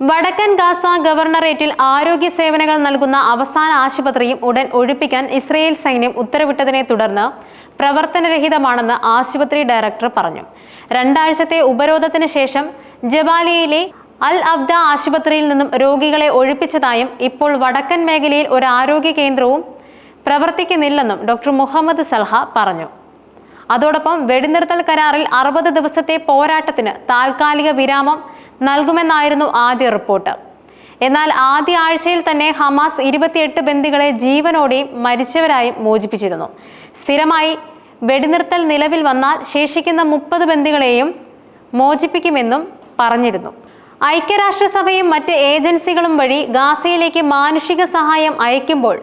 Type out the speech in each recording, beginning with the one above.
വടക്കൻ ഗാസ ഗവർണറേറ്റിൽ ആരോഗ്യ സേവനങ്ങൾ നൽകുന്ന അവസാന ആശുപത്രിയും ഉടൻ ഒഴിപ്പിക്കാൻ ഇസ്രയേൽ സൈന്യം ഉത്തരവിട്ടതിനെ തുടർന്ന് പ്രവർത്തനരഹിതമാണെന്ന് ആശുപത്രി ഡയറക്ടർ പറഞ്ഞു. രണ്ടാഴ്ചത്തെ ഉപരോധത്തിന് ശേഷം ജബാലിയയിലെ അൽ അബ്ദ ആശുപത്രിയിൽ നിന്നും രോഗികളെ ഒഴിപ്പിച്ചതായും ഇപ്പോൾ വടക്കൻ മേഖലയിൽ ഒരു ആരോഗ്യ കേന്ദ്രവും പ്രവർത്തിക്കുന്നില്ലെന്നും ഡോക്ടർ മുഹമ്മദ് സൽഹ പറഞ്ഞു. അതോടൊപ്പം വെടിനിർത്തൽ കരാറിൽ അറുപത് ദിവസത്തെ പോരാട്ടത്തിന് താൽക്കാലിക വിരാമം നൽകുമെന്നായിരുന്നു ആദ്യ റിപ്പോർട്ട്. എന്നാൽ ആദ്യ ആഴ്ചയിൽ തന്നെ ഹമാസ് ഇരുപത്തിയെട്ട് ബന്ദികളെ ജീവനോടെയും മരിച്ചവരായും മോചിപ്പിച്ചിരുന്നു. സ്ഥിരമായി വെടിനിർത്തൽ നിലവിൽ വന്നാൽ ശേഷിക്കുന്ന മുപ്പത് ബന്ദികളെയും മോചിപ്പിക്കുമെന്നും പറഞ്ഞിരുന്നു. ഐക്യരാഷ്ട്രസഭയും മറ്റ് ഏജൻസികളും വഴി ഗാസയിലേക്ക് മാനുഷിക സഹായം അയക്കുമ്പോൾ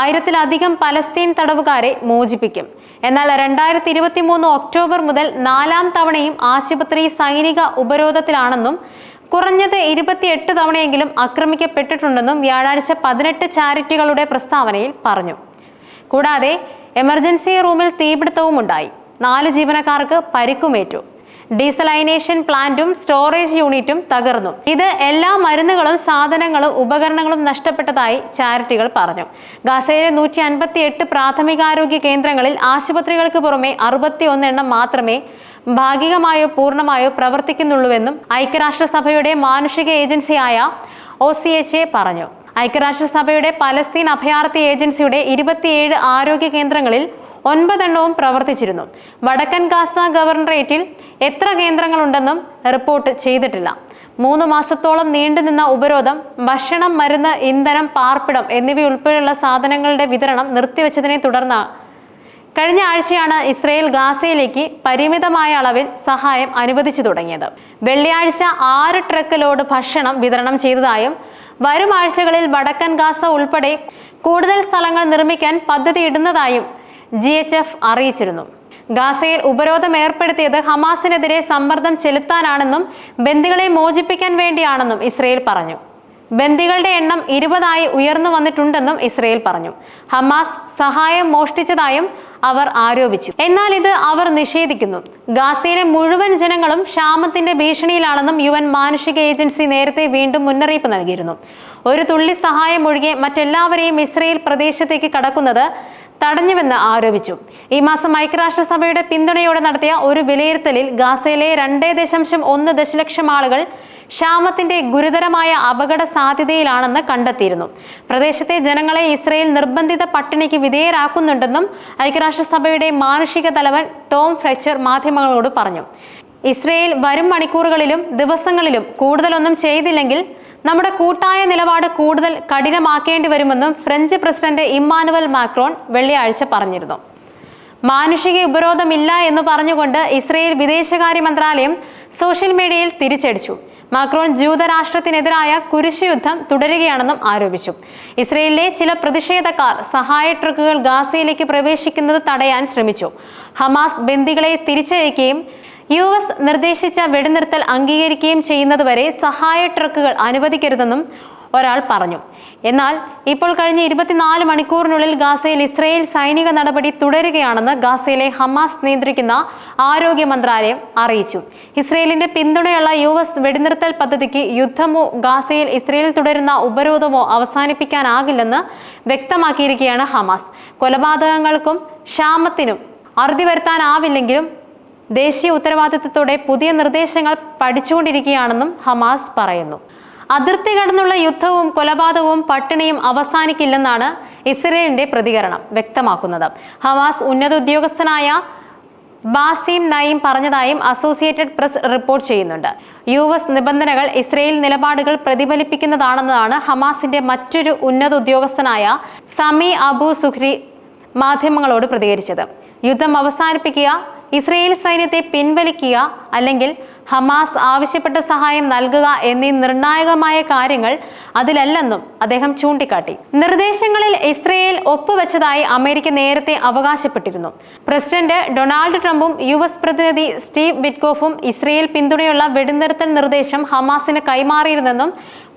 ആയിരത്തിലധികം പലസ്തീൻ തടവുകാരെ മോചിപ്പിക്കും. എന്നാൽ രണ്ടായിരത്തി ഇരുപത്തി മൂന്ന് ഒക്ടോബർ മുതൽ നാലാം തവണയും ആശുപത്രി സൈനിക ഉപരോധത്തിലാണെന്നും കുറഞ്ഞത് ഇരുപത്തിയെട്ട് തവണയെങ്കിലും ആക്രമിക്കപ്പെട്ടിട്ടുണ്ടെന്നും വ്യാഴാഴ്ച പതിനെട്ട് ചാരിറ്റികളുടെ പ്രസ്താവനയിൽ പറഞ്ഞു. കൂടാതെ എമർജൻസി റൂമിൽ തീപിടുത്തവും ഉണ്ടായി നാല് ജീവനക്കാർക്ക് പരിക്കുമേറ്റു. ഡീസലൈനേഷൻ പ്ലാന്റും സ്റ്റോറേജ് യൂണിറ്റും തകർന്നു. ഇത് എല്ലാ മരുന്നുകളും സാധനങ്ങളും ഉപകരണങ്ങളും നഷ്ടപ്പെട്ടതായി ചാരിറ്റികൾ പറഞ്ഞു. ഗാസയിലെ നൂറ്റി അൻപത്തി എട്ട് പ്രാഥമികാരോഗ്യ കേന്ദ്രങ്ങളിൽ ആശുപത്രികൾക്ക് പുറമെ അറുപത്തി എണ്ണം മാത്രമേ ഭാഗികമായോ പൂർണമായോ പ്രവർത്തിക്കുന്നുള്ളൂവെന്നും ഐക്യരാഷ്ട്രസഭയുടെ മാനുഷിക ഏജൻസിയായ ഒ സി എച്ച് എ പറഞ്ഞു. ഐക്യരാഷ്ട്രസഭയുടെ പലസ്തീൻ അഭയാർത്ഥി ഏജൻസിയുടെ ഇരുപത്തിയേഴ് ആരോഗ്യ കേന്ദ്രങ്ങളിൽ ഒൻപതെണ്ണവും പ്രവർത്തിച്ചിരുന്നു. വടക്കൻ ഗാസ ഗവർണറേറ്റിൽ എത്ര കേന്ദ്രങ്ങളുണ്ടെന്നും റിപ്പോർട്ട് ചെയ്തിട്ടില്ല. മൂന്ന് മാസത്തോളം നീണ്ടുനിന്ന ഉപരോധം ഭക്ഷണം മരുന്ന് ഇന്ധനം പാർപ്പിടം എന്നിവയുൾപ്പെടെയുള്ള സാധനങ്ങളുടെ വിതരണം നിർത്തിവെച്ചതിനെ തുടർന്ന് കഴിഞ്ഞ ആഴ്ചയാണ് ഇസ്രയേൽ ഗാസയിലേക്ക് പരിമിതമായ അളവിൽ സഹായം അനുവദിച്ചു തുടങ്ങിയത്. വെള്ളിയാഴ്ച ആറ് ട്രക്ക് ലോഡ് ഭക്ഷണം വിതരണം ചെയ്തതായും വരും ആഴ്ചകളിൽ വടക്കൻ ഗാസ ഉൾപ്പെടെ കൂടുതൽ സ്ഥലങ്ങൾ നിർമ്മിക്കാൻ പദ്ധതിയിടുന്നതായും ജി എച്ച് എഫ് അറിയിച്ചിരുന്നു. ഗാസയിൽ ഉപരോധം ഏർപ്പെടുത്തിയത് ഹമാസിനെതിരെ സമ്മർദ്ദം ചെലുത്താനാണെന്നും ബന്ദികളെ മോചിപ്പിക്കാൻ വേണ്ടിയാണെന്നും ഇസ്രയേൽ പറഞ്ഞു. ബന്ദികളുടെ എണ്ണം ഇരുപതായി ഉയർന്നു വന്നിട്ടുണ്ടെന്നും ഇസ്രയേൽ പറഞ്ഞു. ഹമാസ് സഹായം മോഷ്ടിച്ചതായും അവർ ആരോപിച്ചു. എന്നാൽ ഇത് അവർ നിഷേധിക്കുന്നു. ഗാസയിലെ മുഴുവൻ ജനങ്ങളും ക്ഷാമത്തിന്റെ ഭീഷണിയിലാണെന്നും യു എൻ മാനുഷിക ഏജൻസി നേരത്തെ വീണ്ടും മുന്നറിയിപ്പ് നൽകിയിരുന്നു. ഒരു തുള്ളി സഹായം ഒഴികെ മറ്റെല്ലാവരെയും ഇസ്രയേൽ പ്രദേശത്തേക്ക് കടക്കുന്നത് തടഞ്ഞുവെന്ന് ആരോപിച്ചു. ഈ മാസം ഐക്യരാഷ്ട്രസഭയുടെ പിന്തുണയോടെ നടത്തിയ ഒരു വിലയിരുത്തലിൽ ഗാസയിലെ രണ്ടേ ദശാംശം ഒന്ന് ദശലക്ഷം ആളുകൾ ക്ഷാമത്തിന്റെ ഗുരുതരമായ അപകട സാധ്യതയിലാണെന്ന് കണ്ടെത്തിയിരുന്നു. പ്രദേശത്തെ ജനങ്ങളെ ഇസ്രയേൽ നിർബന്ധിത പട്ടിണിക്ക് വിധേയരാക്കുന്നുണ്ടെന്നും ഐക്യരാഷ്ട്രസഭയുടെ മാനുഷിക തലവൻ ടോം ഫ്രെച്ചർ മാധ്യമങ്ങളോട് പറഞ്ഞു. ഇസ്രയേൽ വരും മണിക്കൂറുകളിലും ദിവസങ്ങളിലും കൂടുതലൊന്നും ചെയ്തില്ലെങ്കിൽ നമ്മുടെ കൂട്ടായ നിലപാട് കൂടുതൽ കഠിനമാക്കേണ്ടി വരുമെന്നും ഫ്രഞ്ച് പ്രസിഡന്റ് ഇമ്മാനുവൽ മാക്രോൺ വെള്ളിയാഴ്ച പറഞ്ഞിരുന്നു. മാനുഷിക ഉപരോധമില്ല എന്ന് പറഞ്ഞുകൊണ്ട് ഇസ്രയേൽ വിദേശകാര്യ മന്ത്രാലയം സോഷ്യൽ മീഡിയയിൽ തിരിച്ചടിച്ചു. മാക്രോൺ ജൂതരാഷ്ട്രത്തിനെതിരായ കുരിശുയുദ്ധം തുടരുകയാണെന്നും ആരോപിച്ചു. ഇസ്രയേലിലെ ചില പ്രതിഷേധക്കാർ സഹായ ട്രക്കുകൾ ഗാസയിലേക്ക് പ്രവേശിക്കുന്നത് തടയാൻ ശ്രമിച്ചു. ഹമാസ് ബന്ദികളെ തിരിച്ചയക്കുകയും യു എസ് നിർദ്ദേശിച്ച വെടിനിർത്തൽ അംഗീകരിക്കുകയും ചെയ്യുന്നതുവരെ സഹായ ട്രക്കുകൾ അനുവദിക്കരുതെന്നും ഒരാൾ പറഞ്ഞു. എന്നാൽ ഇപ്പോൾ കഴിഞ്ഞ ഇരുപത്തിനാല് മണിക്കൂറിനുള്ളിൽ ഗാസയിൽ ഇസ്രയേൽ സൈനിക നടപടി തുടരുകയാണെന്ന് ഗാസയിലെ ഹമാസ് നിയന്ത്രിക്കുന്ന ആരോഗ്യ മന്ത്രാലയം അറിയിച്ചു. ഇസ്രയേലിന്റെ പിന്തുണയുള്ള യു എസ് വെടിനിർത്തൽ പദ്ധതിക്ക് യുദ്ധമോ ഗാസയിൽ ഇസ്രയേൽ തുടരുന്ന ഉപരോധമോ അവസാനിപ്പിക്കാനാകില്ലെന്ന് വ്യക്തമാക്കിയിരിക്കുകയാണ് ഹമാസ്. കൊലപാതകങ്ങൾക്കും ക്ഷാമത്തിനും അറുതി വരുത്താനാവില്ലെങ്കിലും ദേശീയ ഉത്തരവാദിത്തത്തോടെ പുതിയ നിർദ്ദേശങ്ങൾ പഠിച്ചുകൊണ്ടിരിക്കുകയാണെന്നും ഹമാസ് പറയുന്നു. അതിർത്തി കടന്നുള്ള യുദ്ധവും കൊലപാതകവും പട്ടിണിയും അവസാനിക്കില്ലെന്നാണ് ഇസ്രയേലിന്റെ പ്രതികരണം വ്യക്തമാക്കുന്നത്. ഹമാസ് ഉന്നത ഉദ്യോഗസ്ഥനായ ബാസിം നയിം പറഞ്ഞതായും അസോസിയേറ്റഡ് പ്രസ് റിപ്പോർട്ട് ചെയ്യുന്നുണ്ട്. യു എസ് നിബന്ധനകൾ ഇസ്രയേൽ നിലപാടുകൾ പ്രതിഫലിപ്പിക്കുന്നതാണെന്നതാണ് ഹമാസിന്റെ മറ്റൊരു ഉന്നത ഉദ്യോഗസ്ഥനായ സമി അബു സുഹ്രി മാധ്യമങ്ങളോട് പ്രതികരിച്ചത്. യുദ്ധം അവസാനിപ്പിക്കുക ഇസ്രയേൽ സൈന്യത്തെ പിൻവലിക്കുക അല്ലെങ്കിൽ ഹമാസ് ആവശ്യപ്പെട്ട സഹായം നൽകുക എന്നീ നിർണായകമായ കാര്യങ്ങൾ അതിലല്ലെന്നും അദ്ദേഹം ചൂണ്ടിക്കാട്ടി. നിർദ്ദേശങ്ങളിൽ ഇസ്രയേൽ ഒപ്പുവെച്ചതായി അമേരിക്ക നേരത്തെ അവകാശപ്പെട്ടിരുന്നു. പ്രസിഡന്റ് ഡൊണാൾഡ് ട്രംപും യു എസ് പ്രതിനിധി സ്റ്റീവ് വിറ്റ്കോഫും ഇസ്രയേൽ പിന്തുണയുള്ള വെടിനിർത്തൽ നിർദ്ദേശം ഹമാസിന് കൈമാറിയിരുന്നെന്നും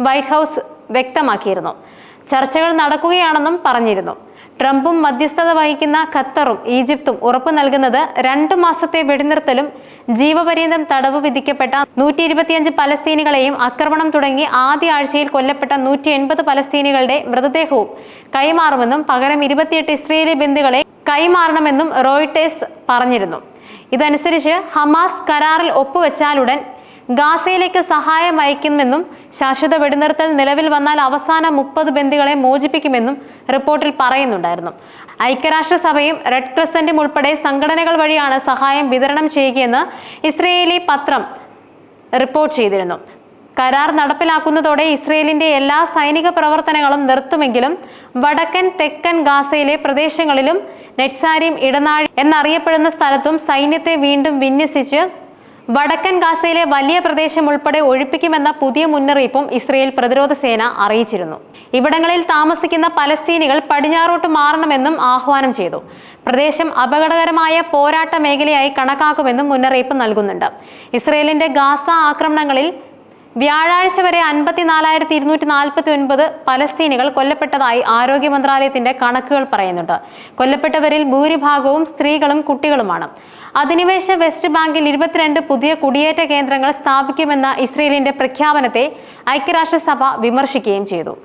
വൈറ്റ് ഹൗസ് വ്യക്തമാക്കിയിരുന്നു. ചർച്ചകൾ നടക്കുകയാണെന്നും പറഞ്ഞിരുന്നു. ട്രംപും മധ്യസ്ഥത വഹിക്കുന്ന ഖത്തറും ഈജിപ്തും ഉറപ്പു നൽകുന്നത് രണ്ടു മാസത്തെ വെടിനിർത്തലും ജീവപര്യന്തം തടവ് വിധിക്കപ്പെട്ട നൂറ്റി ഇരുപത്തിയഞ്ച് പലസ്തീനികളെയും ആക്രമണം തുടങ്ങി ആദ്യ ആഴ്ചയിൽ കൊല്ലപ്പെട്ട നൂറ്റി എൺപത് പലസ്തീനികളുടെ മൃതദേഹവും കൈമാറുമെന്നും പകരം ഇരുപത്തിയെട്ട് ഇസ്രയേലി ബന്ധുക്കളെ കൈമാറണമെന്നും റോയിട്ടേഴ്സ് പറഞ്ഞിരുന്നു. ഇതനുസരിച്ച് ഹമാസ് കരാറിൽ ഒപ്പുവെച്ചാലുടൻ ഗാസയിലേക്ക് സഹായം അയക്കുമെന്നും ശാശ്വത വെടിനിർത്തൽ നിലവിൽ വന്നാൽ അവസാന മുപ്പത് ബന്ദികളെ മോചിപ്പിക്കുമെന്നും റിപ്പോർട്ടിൽ പറയുന്നുണ്ടായിരുന്നു. ഐക്യരാഷ്ട്രസഭയും റെഡ് ക്രിസന്റും ഉൾപ്പെടെ സംഘടനകൾ വഴിയാണ് സഹായം വിതരണം ചെയ്യുകയെന്ന് ഇസ്രയേലി പത്രം റിപ്പോർട്ട് ചെയ്തിരുന്നു. കരാർ നടപ്പിലാക്കുന്നതോടെ ഇസ്രയേലിന്റെ എല്ലാ സൈനിക പ്രവർത്തനങ്ങളും നിർത്തുമെങ്കിലും വടക്കൻ തെക്കൻ ഗാസയിലെ പ്രദേശങ്ങളിലും നെറ്റ്സാരിം ഇടനാഴി എന്നറിയപ്പെടുന്ന സ്ഥലത്തും സൈന്യത്തെ വീണ്ടും വിന്യസിച്ച് വടക്കൻ ഗാസയിലെ വലിയ പ്രദേശം ഉൾപ്പെടെ ഒഴിപ്പിക്കുമെന്ന പുതിയ മുന്നറിയിപ്പും ഇസ്രയേൽ പ്രതിരോധ സേന അറിയിച്ചിരുന്നു. ഇവിടങ്ങളിൽ താമസിക്കുന്ന പലസ്തീനികൾ പടിഞ്ഞാറോട്ട് മാറണമെന്നും ആഹ്വാനം ചെയ്തു. പ്രദേശം അപകടകരമായ പോരാട്ട മേഖലയായി കണക്കാക്കുമെന്നും മുന്നറിയിപ്പ് നൽകുന്നുണ്ട്. ഇസ്രയേലിന്റെ ഗാസ ആക്രമണങ്ങളിൽ വ്യാഴാഴ്ച വരെ അൻപത്തിനാലായിരത്തി ഇരുന്നൂറ്റി നാൽപ്പത്തി ഒൻപത് പലസ്തീനികൾ കൊല്ലപ്പെട്ടതായി ആരോഗ്യ മന്ത്രാലയത്തിന്റെ കണക്കുകൾ പറയുന്നുണ്ട്. കൊല്ലപ്പെട്ടവരിൽ ഭൂരിഭാഗവും സ്ത്രീകളും കുട്ടികളുമാണ്. അധിനിവേശ വെസ്റ്റ് ബാങ്കിൽ ഇരുപത്തിരണ്ട് പുതിയ കുടിയേറ്റ കേന്ദ്രങ്ങൾ സ്ഥാപിക്കുമെന്ന ഇസ്രയേലിന്റെ പ്രഖ്യാപനത്തെ ഐക്യരാഷ്ട്രസഭ വിമർശിക്കുകയും ചെയ്തു.